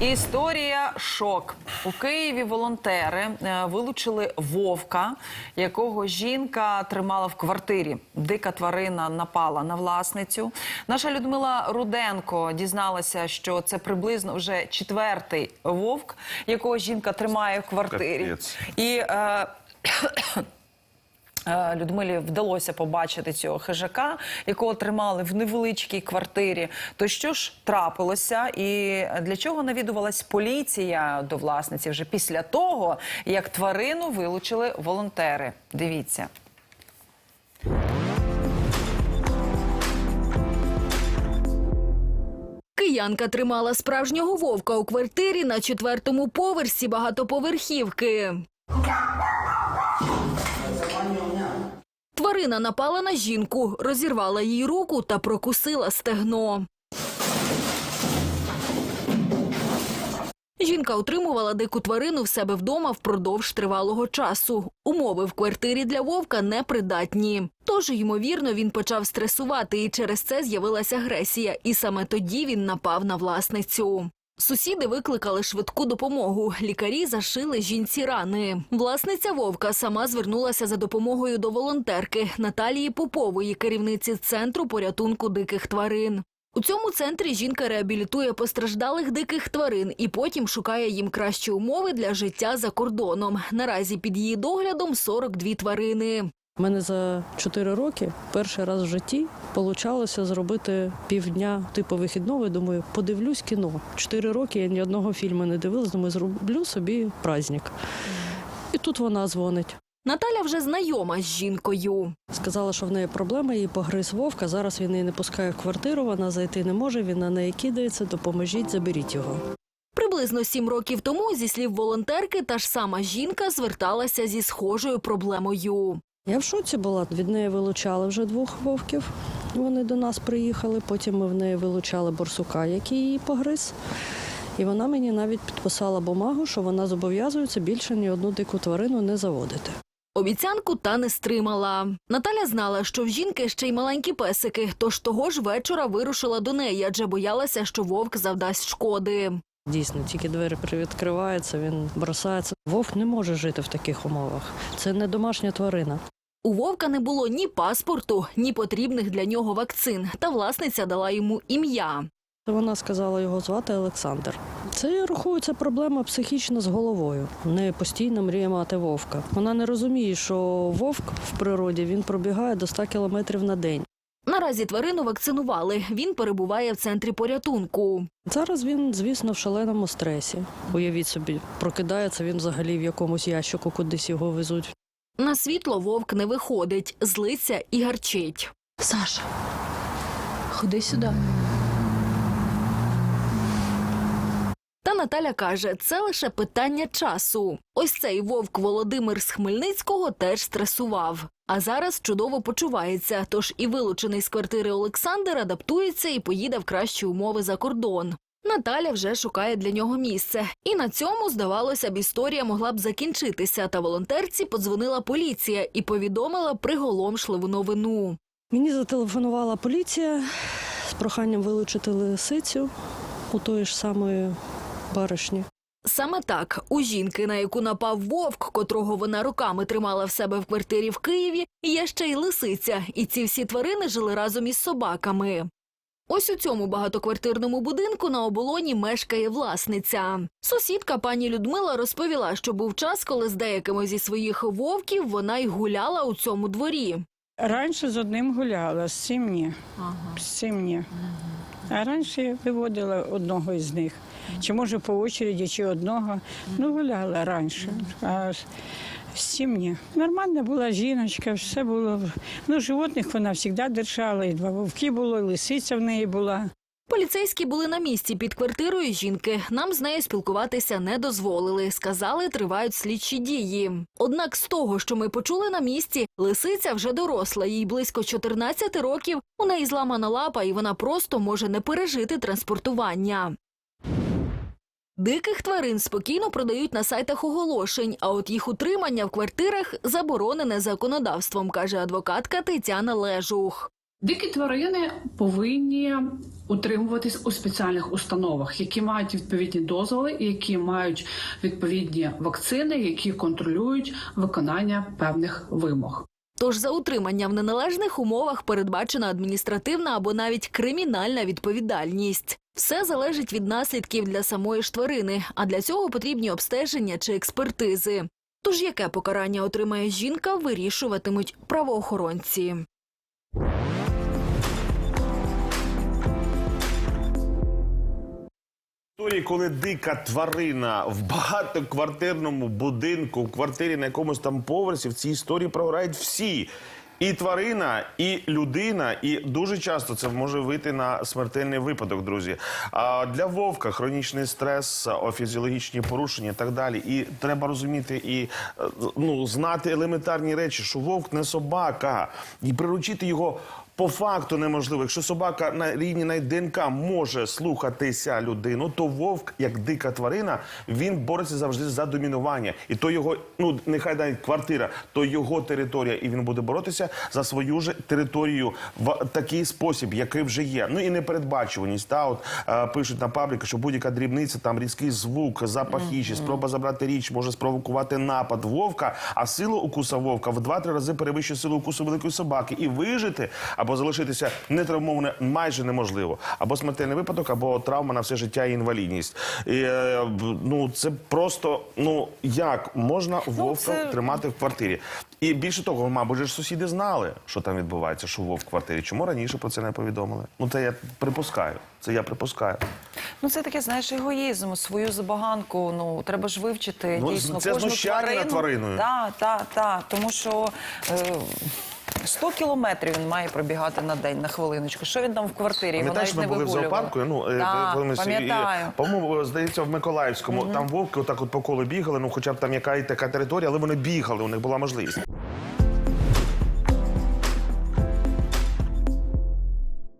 Історія шок у Києві. Волонтери е, вилучили вовка, якого жінка тримала в квартирі. Дика тварина напала на власницю. Наша Людмила Руденко дізналася, що це приблизно вже четвертий вовк, якого жінка тримає в квартирі. Капець. І е, Е, Людмилі вдалося побачити цього хижака, якого тримали в невеличкій квартирі. То що ж трапилося, і для чого навідувалась поліція до власниці вже після того, як тварину вилучили волонтери? Дивіться. Киянка тримала справжнього вовка у квартирі на четвертому поверсі багатоповерхівки. Тварина напала на жінку, розірвала їй руку та прокусила стегно. Жінка утримувала дику тварину в себе вдома впродовж тривалого часу. Умови в квартирі для вовка непридатні. Тож, ймовірно, він почав стресувати, і через це з'явилася агресія. І саме тоді він напав на власницю. Сусіди викликали швидку допомогу. Лікарі зашили жінці рани. Власниця вовка сама звернулася за допомогою до волонтерки Наталії Попової, керівниці центру порятунку диких тварин. У цьому центрі жінка реабілітує постраждалих диких тварин і потім шукає їм кращі умови для життя за кордоном. Наразі під її доглядом 42 тварини. У мене за 4 роки перший раз в житті получалося зробити півдня типу вихідного. Я думаю, подивлюсь кіно. Чотири роки я ні одного фільму не дивилась, думаю, зроблю собі праздник. І тут вона дзвонить. Наталя вже знайома з жінкою. Сказала, що в неї проблема, її погриз вовка. Зараз він її не пускає в квартиру, вона зайти не може, він на неї кидається, допоможіть, заберіть його. Приблизно сім років тому, зі слів волонтерки, та ж сама жінка зверталася зі схожою проблемою. Я в шоці була. Від неї вилучали вже двох вовків. Вони до нас приїхали. Потім ми в неї вилучали борсука, який її погриз. І вона мені навіть підписала бумагу, що вона зобов'язується більше ні одну дику тварину не заводити. Обіцянку та не стримала. Наталя знала, що в жінки ще й маленькі песики, тож того ж вечора вирушила до неї, адже боялася, що вовк завдасть шкоди. Дійсно, тільки двері привідкриваються, він бросається. Вовк не може жити в таких умовах. Це не домашня тварина. У вовка не було ні паспорту, ні потрібних для нього вакцин, та власниця дала йому ім'я. Вона сказала його звати Олександр. Це рахується проблема психічна з головою. В неї постійно мріє мати вовка. Вона не розуміє, що вовк в природі він пробігає до 100 кілометрів на день. Наразі тварину вакцинували. Він перебуває в центрі порятунку. Зараз він, звісно, в шаленому стресі. Уявіть собі, прокидається він взагалі в якомусь ящику, кудись його везуть. На світло вовк не виходить, злиться і гарчить. Саша, ходи сюди. Та Наталя каже, це лише питання часу. Ось цей вовк Володимир з Хмельницького теж стресував. А зараз чудово почувається. Тож і вилучений з квартири Олександр адаптується і поїде в кращі умови за кордон. Наталя вже шукає для нього місце. І на цьому, здавалося б, історія могла б закінчитися. Та волонтерці подзвонила поліція і повідомила приголомшливу новину. Мені зателефонувала поліція з проханням вилучити лисицю у тої ж самої баришні. Саме так у жінки, на яку напав вовк, котрого вона роками тримала в себе в квартирі в Києві, є ще й лисиця, і ці всі тварини жили разом із собаками. Ось у цьому багатоквартирному будинку на оболоні мешкає власниця. Сусідка пані Людмила розповіла, що був час, коли з деякими зі своїх вовків вона й гуляла у цьому дворі. Раніше з одним гуляла, з цим ні. З цим ні. А раніше виводила одного із них. Чи може по очереді, чи одного. Ну, гуляла раніше. А з ні. Нормальна була жіночка, все було. Ну, животних вона завжди держала, і два вовки було, і лисиця в неї була. Поліцейські були на місці під квартирою жінки. Нам з нею спілкуватися не дозволили. Сказали, тривають слідчі дії. Однак з того, що ми почули на місці, лисиця вже доросла, їй близько 14 років. У неї зламана лапа, і вона просто може не пережити транспортування. Диких тварин спокійно продають на сайтах оголошень, а от їх утримання в квартирах заборонене законодавством, каже адвокатка Тетяна Лежух. Дикі тварини повинні утримуватись у спеціальних установах, які мають відповідні дозволи, які мають відповідні вакцини, які контролюють виконання певних вимог. Тож за утримання в неналежних умовах передбачена адміністративна або навіть кримінальна відповідальність. Все залежить від наслідків для самої ж тварини, а для цього потрібні обстеження чи експертизи. Тож яке покарання отримає жінка, вирішуватимуть правоохоронці. Історії, коли дика тварина в багатоквартирному будинку, в квартирі на якомусь там поверсі, в цій історії програють всі. І тварина, і людина, і дуже часто це може вийти на смертельний випадок, друзі. А для вовка хронічний стрес, фізіологічні порушення і так далі. І треба розуміти і е, ну, знати елементарні речі, що вовк не собака, і приручити його по факту неможливо. Якщо собака на рівні навіть ДНК може слухатися людину, то вовк, як дика тварина, він бореться завжди за домінування. І то його, ну нехай навіть квартира, то його територія, і він буде боротися за свою ж територію в такий спосіб, який вже є. Ну і непередбачуваність. Та от е, пишуть на пабліку, що будь-яка дрібниця, там різкий звук, запах їжі, спроба забрати річ може спровокувати напад вовка, а сила укуса вовка в 2-3 рази перевищує силу укусу великої собаки. І вижити або залишитися нетравмоване майже неможливо. Або смертельний випадок, або травма на все життя і інвалідність. І, е, ну це просто ну як можна вовка це- тримати в квартирі? І більше того, мабуть, ж сусіди знали, що там відбувається, що вов в квартирі. Чому раніше про це не повідомили? Ну це я припускаю. Це я припускаю. Ну це таке, знаєш, егоїзм, свою забаганку. Ну треба ж вивчити Ну, дійсно це кожну тварину. над твариною. Так, так, так. Тому що. Е, 100 кілометрів він має пробігати на день, на хвилиночку. Що він там в квартирі? Його навіть ми не були в вигулювали. зоопарку. Ну е, всі- пам'ятаю. і, По-моєму, здається, в Миколаївському там вовки отак от по колу бігали. Ну, хоча б там яка і така територія, але вони бігали. У них була можливість.